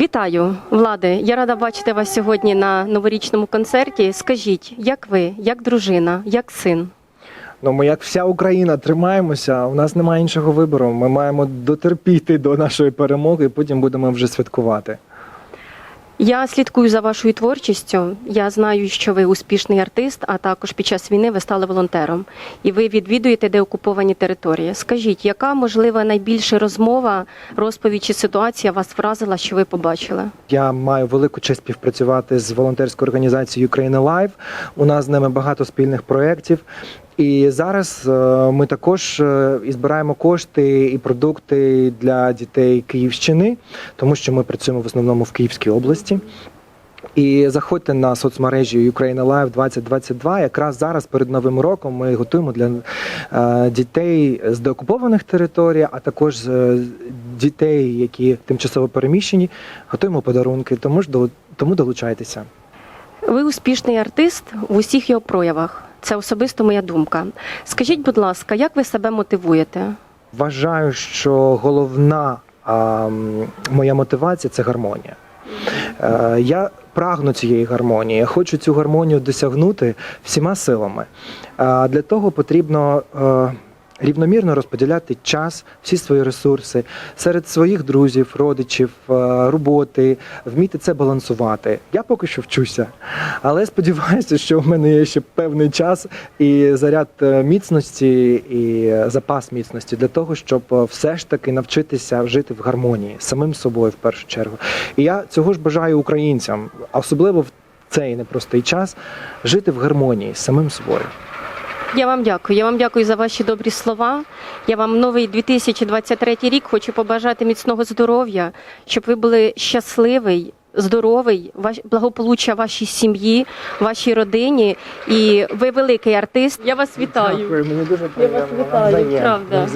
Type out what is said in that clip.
Вітаю, влади. Я рада бачити вас сьогодні на новорічному концерті. Скажіть, як ви, як дружина, як син? Ну, ми, як вся Україна, тримаємося. У нас немає іншого вибору. Ми маємо дотерпіти до нашої перемоги, і потім будемо вже святкувати. Я слідкую за вашою творчістю. Я знаю, що ви успішний артист, а також під час війни ви стали волонтером. І ви відвідуєте деокуповані території. Скажіть, яка можливо найбільша розмова, розповідь чи ситуація вас вразила, що ви побачили? Я маю велику честь співпрацювати з волонтерською організацією Ukraine Live. У нас з ними багато спільних проєктів. І зараз е, ми також е, і збираємо кошти і продукти для дітей Київщини, тому що ми працюємо в основному в Київській області. І заходьте на соцмережі Ukraine Live 2022. Якраз зараз перед новим роком ми готуємо для е, дітей з деокупованих територій, а також дітей, які тимчасово переміщені, готуємо подарунки. Тому ж до- тому долучайтеся. Ви успішний артист в усіх його проявах. Це особисто моя думка. Скажіть, будь ласка, як ви себе мотивуєте? Вважаю, що головна а, моя мотивація це гармонія. Е, Я прагну цієї гармонії. Я хочу цю гармонію досягнути всіма силами. А Для того потрібно е, рівномірно розподіляти час, всі свої ресурси серед своїх друзів, родичів, е, роботи, вміти це балансувати. Я поки що вчуся, але сподіваюся, що в мене є ще певний час і заряд е, міцності і е, запас міцності для того, щоб все ж таки навчитися жити в гармонії самим собою в першу чергу. І я цього ж бажаю українцям, особливо в цей непростий час, жити в гармонії самим собою. Я вам дякую. Я вам дякую за ваші добрі слова. Я вам новий 2023 рік хочу побажати міцного здоров'я, щоб ви були щасливий, здоровий, ваш- благополуччя вашій сім'ї, вашій родині. І ви великий артист. Я вас вітаю. Дякую, мені дуже Я вас вітаю, правда.